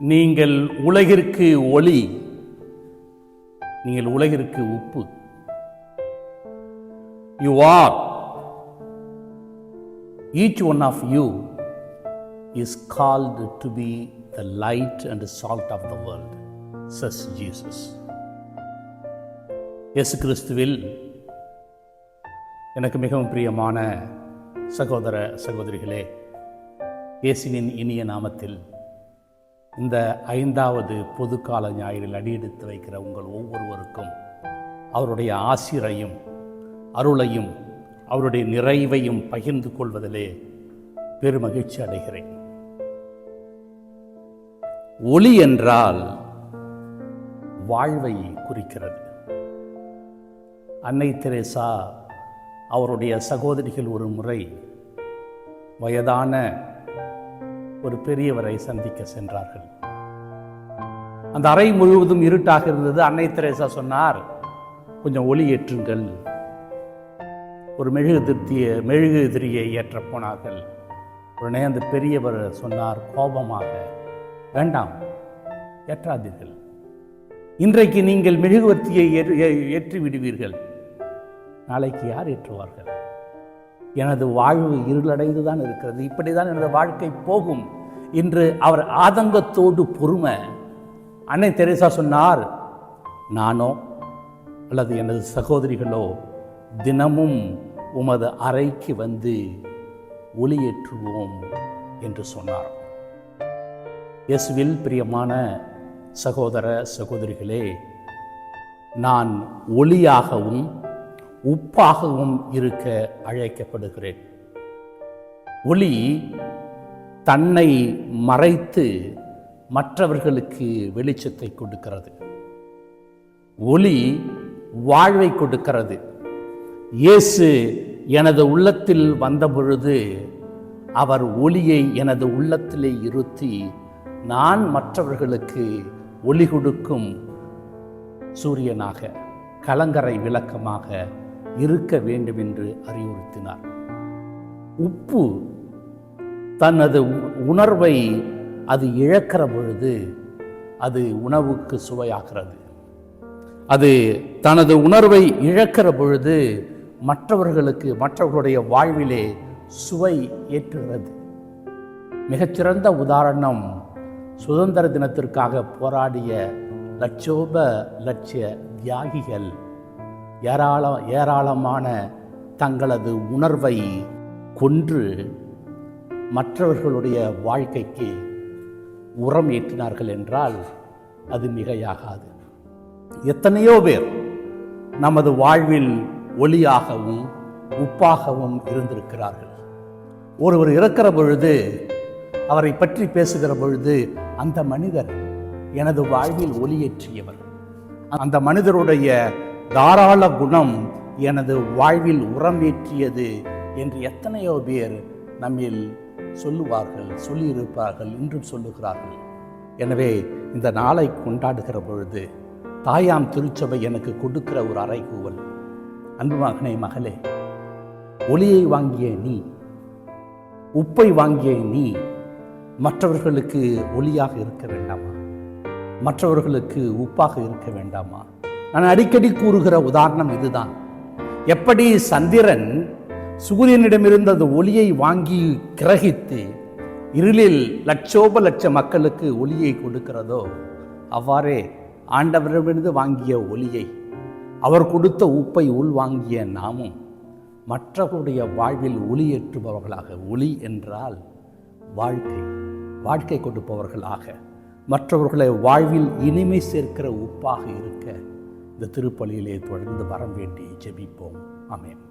நீங்கள் உலகிற்கு ஒளி நீங்கள் உலகிற்கு உப்பு. You are each one of you is called to be the light and salt of the world சஸ் Jesus எஸ் கிறிஸ்துவில் எனக்கு மிகவும் பிரியமான சகோதர சகோதரிகளே இயேசுவின் இனிய நாமத்தில் இந்த ஐந்தாவது பொதுக்கால ஞாயிறில் அடியெடுத்து வைக்கிற உங்கள் ஒவ்வொருவருக்கும் அவருடைய ஆசிரையும் அருளையும் அவருடைய நிறைவையும் பகிர்ந்து கொள்வதிலே பெருமகிழ்ச்சி அடைகிறேன். ஒளி என்றால் வாழ்வை குறிக்கிறது. அன்னை தெரேசா அவருடைய சகோதரிகள் ஒரு முறை வயதான ஒரு பெரியவரை சந்திக்க சென்றார்கள். அந்த அறை முழுவதும் இருட்டாக இருந்தது. அன்னை தெரேசா சொன்னார் கொஞ்சம் ஒளி ஏற்றுங்கள். ஒரு மெழுகு திருப்தியை மெழுகு எதிரியை ஏற்ற போனார்கள். உடனே அந்த பெரியவர் சொன்னார் கோபமாக வேண்டாம் ஏற்றாதீர்கள். இன்றைக்கு நீங்கள் மெழுகுவர்த்தியை ஏற்று- ஏ- ஏற்றி விடுவீர்கள் நாளைக்கு யார் ஏற்றுவார்கள்? எனது வாழ்வு இருளடைந்து தான் இருக்கிறது. இப்படிதான் எனது வாழ்க்கை போகும். என்று அவர் ஆதங்கத்தோடு பொறுமை. அன்னை தெரேசா சொன்னார் நானோ அல்லது எனது சகோதரிகளோ தினமும் உமது அறைக்கு வந்து ஒளியேற்றுவோம் என்று சொன்னார். இயேசுவில் பிரியமான சகோதர சகோதரிகளே நான் ஒளியாகவும் உப்பாகவும் இருக்க அழைக்கப்படுகிறேன். ஒளி தன்னை மறைத்து மற்றவர்களுக்கு வெளிச்சத்தை கொடுக்கிறது. ஒளி வாழ்வை கொடுக்கிறது. இயேசு எனது உள்ளத்தில் வந்த பொழுது அவர் ஒளியை எனது உள்ளத்திலே இருத்தி நான் மற்றவர்களுக்கு ஒளி கொடுக்கும் சூரியனாக கலங்கரை விளக்கமாக இருக்க வேண்டும் என்று அறிவுறுத்தினார். உப்பு தனது உ- உணர்வை அது இழக்கிற பொழுது அது உணவுக்கு சுவையாகிறது. அது தனது உணர்வை இழக்கிற பொழுது மற்றவர்களுக்கு மற்றவர்களுடைய வாழ்விலே சுவை ஏற்றுகிறது. மிகச்சிறந்த உதாரணம் சுதந்திர தினத்திற்காக போராடிய லட்சோப லட்ச தியாகிகள் ஏராள ஏராளமான தங்களது உணர்வை கொன்று மற்றவர்களுடைய வாழ்க்கைக்கு உரம் ஏற்றினார்கள் என்றால் அது மிகையாகாது. எத்தனையோ பேர் நமது வாழ்வில் ஒளியாகவும் உப்பாகவும் இருந்திருக்கிறார்கள். ஒருவர் இறக்கிற பொழுது அவரை பற்றி பேசுகிற பொழுது அந்த மனிதர் எனது வாழ்வில் ஒளியேற்றியவர். அந்த மனிதருடைய தாராள குணம் எனது வாழ்வில் உரம் ஏற்றியது என்று எத்தனையோ பேர் நம்மில் சொல்லுவார்கள் சொல்லியிருப்பார்கள் இன்றும் சொல்லுகிறார்கள். எனவே இந்த நாளை கொண்டாடுகிற பொழுது தாயாம் திருச்சபை எனக்கு கொடுக்கிற ஒரு அறைகூவல். அன்பு மகனே மகளே ஒளியை வாங்கிய நீ உப்பை வாங்கிய நீ மற்றவர்களுக்கு ஒளியாக இருக்க வேண்டாமா? மற்றவர்களுக்கு உப்பாக இருக்க வேண்டாமா? நான் அடிக்கடி கூறுகிற உதாரணம் இதுதான். எப்படி சந்திரன் சூரியனிடமிருந்து அந்த ஒளியை வாங்கி கிரகித்து இருளில் லட்சோப லட்ச மக்களுக்கு ஒளியை கொடுக்கிறதோ அவ்வாறே ஆண்டவரிடமிருந்து வாங்கிய ஒளியை அவர் கொடுத்த உப்பை உள்வாங்கிய நாமும் மற்றவருடைய வாழ்வில் ஒளியேற்றுபவர்களாக ஒளி என்றால் வாழ்க்கை வாழ்க்கை கொடுப்பவர்களாக மற்றவர்களை வாழ்வில் இனிமை சேர்க்கிற உப்பாக இருக்க இந்த திருப்பலியிலே தொடர்ந்து வரம் வேண்டி ஜெபிப்போம். அமேன்